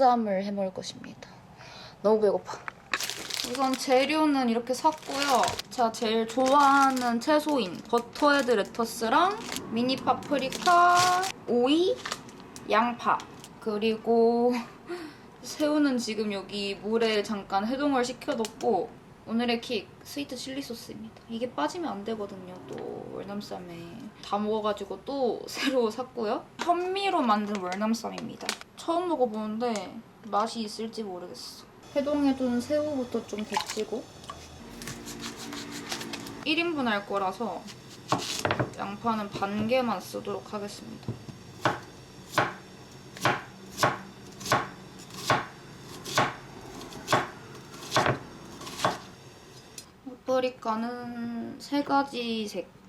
월남쌈을 해먹을 것입니다. 너무 배고파. 우선 재료는 이렇게 샀고요. 제가 제일 좋아하는 채소인 버터헤드 레터스랑 미니 파프리카, 오이, 양파 그리고 새우는 지금 여기 물에 잠깐 해동을 시켜뒀고 오늘의 킥 스위트 칠리 소스입니다. 이게 빠지면 안 되거든요. 또 월남쌈에 다 먹어가지고 또 새로 샀고요. 현미로 만든 월남쌈입니다. 처음 먹어보는데 맛이 있을지 모르겠어. 해동해둔 새우부터 좀 데치고 1인분 할 거라서 양파는 반 개만 쓰도록 하겠습니다. 파프리카는 세 가지 색.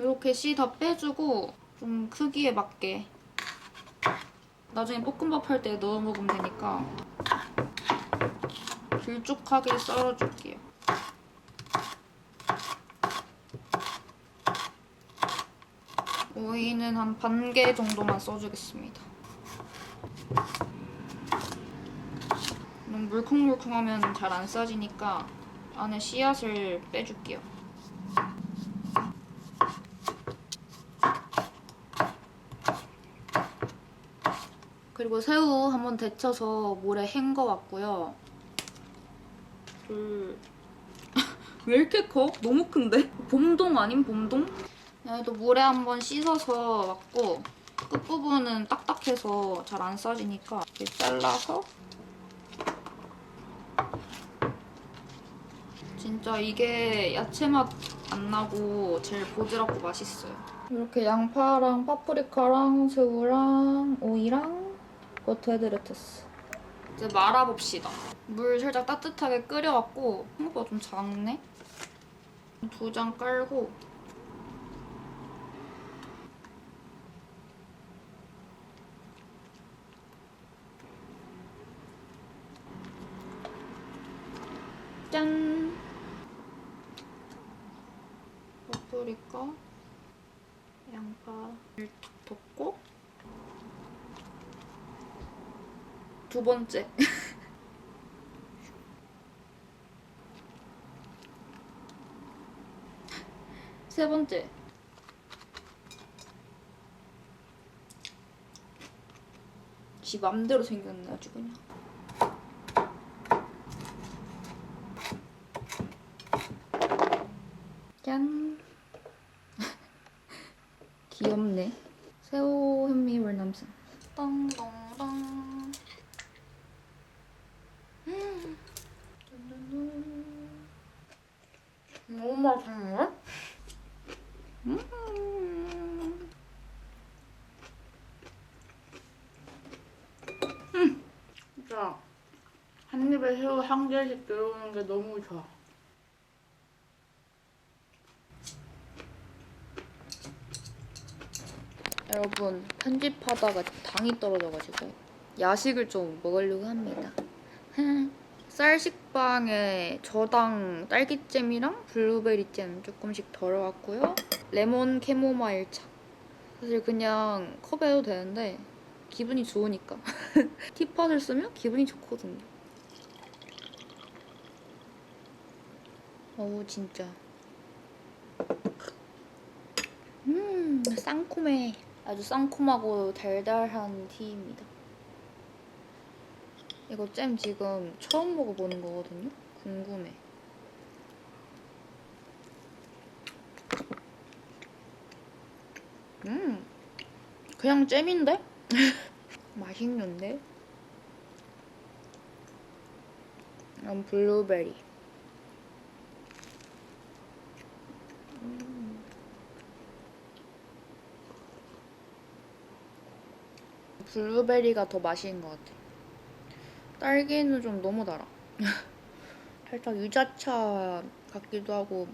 이렇게 씨 다 빼주고 좀 크기에 맞게 나중에 볶음밥 할 때 넣어 먹으면 되니까 길쭉하게 썰어줄게요. 오이는 한 반 개 정도만 써주겠습니다. 물컹물컹하면 잘 안 싸지니까 안에 씨앗을 빼줄게요. 그리고 새우 한번 데쳐서 물에 헹궈 왔고요. 둘. 왜 이렇게 커? 너무 큰데? 봄동 아닌 봄동? 얘도 물에 한번 씻어서 왔고 끝부분은 딱딱해서 잘 안 싸지니까 이렇게 잘라서 진짜 이게 야채 맛 안 나고 제일 보드랍고 맛있어요. 이렇게 양파랑 파프리카랑 새우랑 오이랑 버터 헤드 레터스 이제 말아봅시다. 물 살짝 따뜻하게 끓여왔고 생각보다 좀 작네? 두 장 깔고 짠! 파프리카, 양파를 탁 덮고 두 번째. 세 번째. 지 맘대로 생겼네 아주 그냥 짠 귀엽네 새우 현미 월남쌈 똥똥똥 음. 너무 맛있네 음. 음. 진짜 한 입에 새우 한 개씩 들어오는 게 너무 좋아 여러분 편집하다가 당이 떨어져가지고 야식을 좀 먹으려고 합니다. 쌀식빵에 저당 딸기잼이랑 블루베리잼 조금씩 덜어왔고요. 레몬 캐모마일 차. 사실 그냥 컵에 해도 되는데 기분이 좋으니까 티팟을 쓰면 기분이 좋거든요. 어우 진짜. 음 쌍콤해. 아주 쌍콤하고 달달한 티입니다. 이거 잼 지금 처음 먹어보는 거거든요? 궁금해. 음, 그냥 잼인데? 맛있는데? 이건 블루베리. 블루베리가 더 맛있는 것 같아. 딸기는 좀 너무 달아. 살짝 유자차 같기도 하고.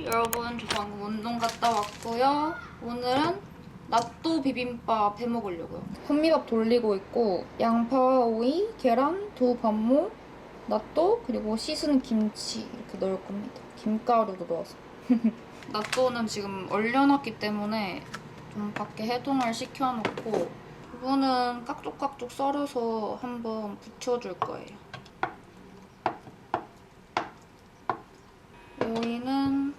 여러분, 저 방금 운동 갔다 왔고요. 오늘은 낫또 비빔밥 해 먹으려고요. 현미밥 돌리고 있고 양파, 오이, 계란, 두 반모, 낫또 그리고 씻은 김치 이렇게 넣을 겁니다. 김가루도 넣어서. 낫또는 지금 얼려놨기 때문에 좀 밖에 해동을 시켜놓고 두부는 깍둑깍둑 썰어서 한번 부쳐줄 거예요. 오이는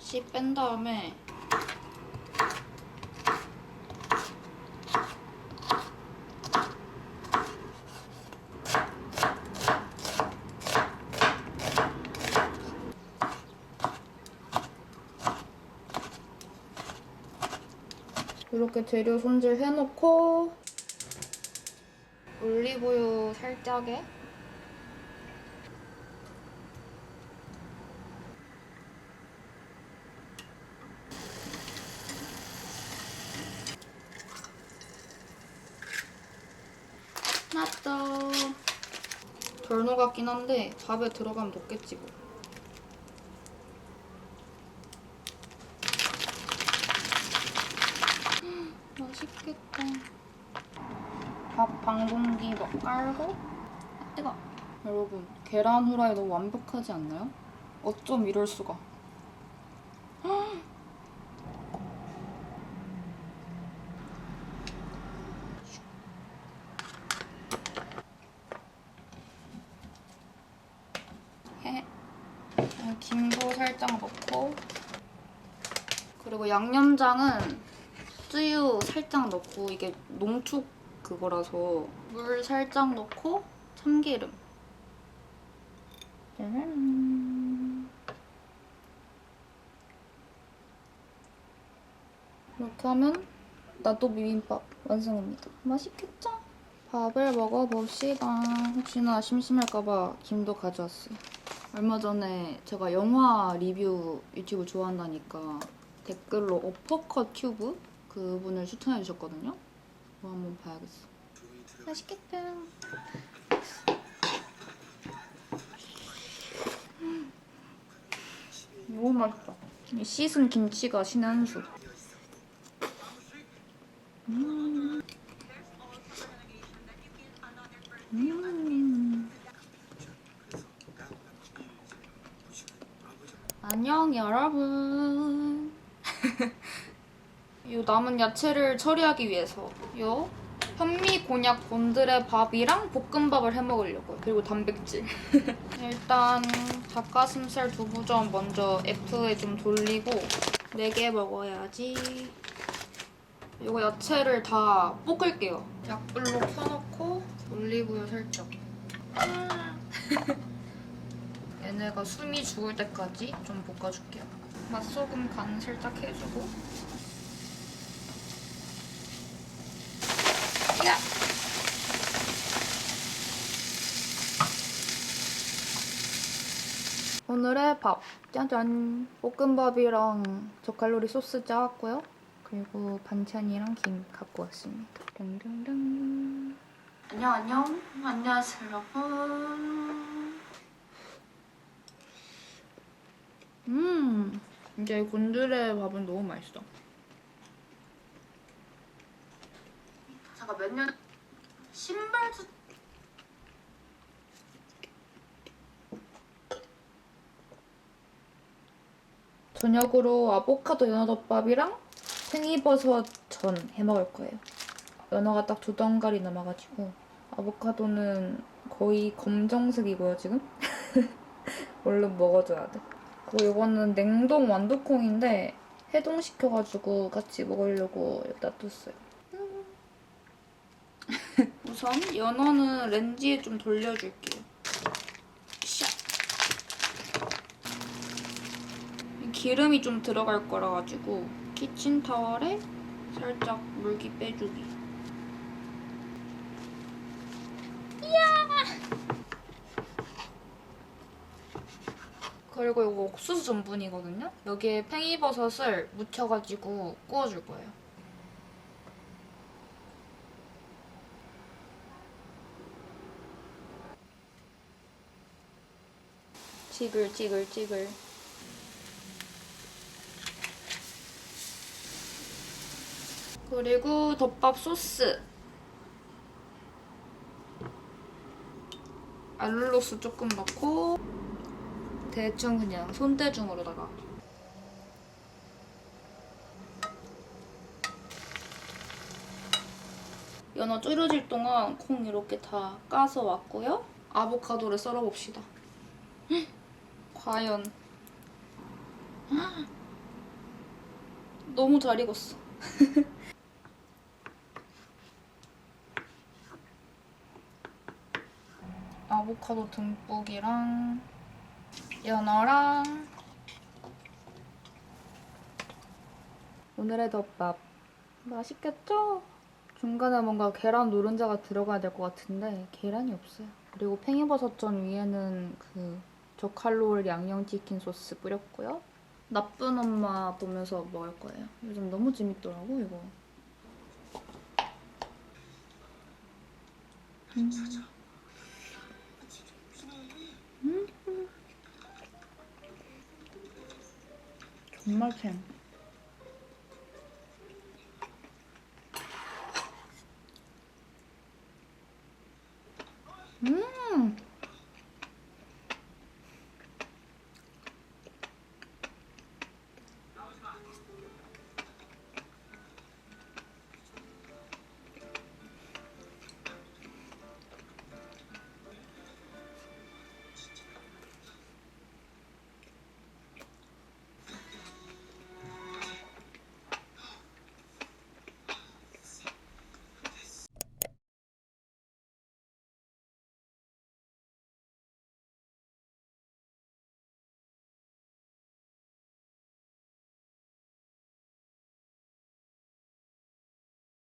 씨 뺀 다음에 이렇게 재료 손질해놓고 올리브유 살짝에 맞다 덜 녹았긴 한데 밥에 들어가면 녹겠지 뭐 맛있겠다. 밥반 공기 막 깔고 아, 뜨거. 여러분 계란 후라이 너무 완벽하지 않나요? 어쩜 이럴 수가? 해. 김도 살짝 넣고 그리고 양념장은 쯔유 살짝 넣고 이게 농축 그거라서 물 살짝 넣고 참기름 짜잔. 이렇게 하면 나도 비빔밥 완성입니다. 맛있겠죠? 밥을 먹어봅시다. 혹시나 심심할까봐 김도 가져왔어요. 얼마 전에 제가 영화 리뷰 유튜브 좋아한다니까 댓글로 어퍼컷 튜브 그분을 추천해 주셨거든요. 그거 한번 봐야겠어. 맛있겠다. 음. 너무 맛있다. 이 씻은 김치가 신의 한 수. 음. 음. 안녕 여러분. 요 남은 야채를 처리하기 위해서 요 현미 곤약 곤드레 밥이랑 볶음밥을 해 먹으려고요. 그리고 단백질. 일단 닭가슴살 두부전 먼저 F에 좀 돌리고 4개 먹어야지. 이거 야채를 다 볶을게요. 약불로 켜놓고 올리브유 살짝. 얘네가 숨이 죽을 때까지 좀 볶아줄게요. 맛소금 간 살짝 해주고 야! 오늘의 밥. 짜잔. 볶음밥이랑 저칼로리 소스 짜왔고요. 그리고 반찬이랑 김 갖고 왔습니다. 땡땡땡 안녕 안녕. 안녕하세요 여러분. 음 이제 곤드레 밥은 너무 맛있어 잠깐 몇년 신발 수 저녁으로 아보카도 연어덮밥이랑 생이버섯 전 해먹을 거예요. 연어가 딱 두 덩가리 남아가지고 아보카도는 거의 검정색이고요 지금. 얼른 먹어줘야 돼. 그리고 이거는 냉동 완두콩인데 해동시켜가지고 같이 먹으려고 놔뒀어요. 우선 연어는 렌지에 좀 돌려줄게요. 샤. 기름이 좀 들어갈 거라 가지고 키친타월에 살짝 물기 빼주기. 이야! 그리고 이거 옥수수 전분이거든요? 여기에 팽이버섯을 묻혀가지고 구워줄 거예요. 찌글 찌글 찌글 그리고 덮밥 소스. 알룰로스 조금 넣고 대충 그냥 손대중으로다가. 연어 졸여질 동안 콩 이렇게 다 까서 왔고요. 아보카도를 썰어봅시다. 헉! 과연 헉, 너무 잘 익었어. 아보카도 듬뿍이랑 연어랑 오늘의 덮밥 맛있겠죠? 중간에 뭔가 계란 노른자가 들어가야 될 것 같은데 계란이 없어요. 그리고 팽이버섯전 위에는 그 저칼로리 양념치킨 소스 뿌렸고요. 나쁜 엄마 보면서 먹을 거예요. 요즘 너무 재밌더라고 이거. 음. 음. 정말 팬.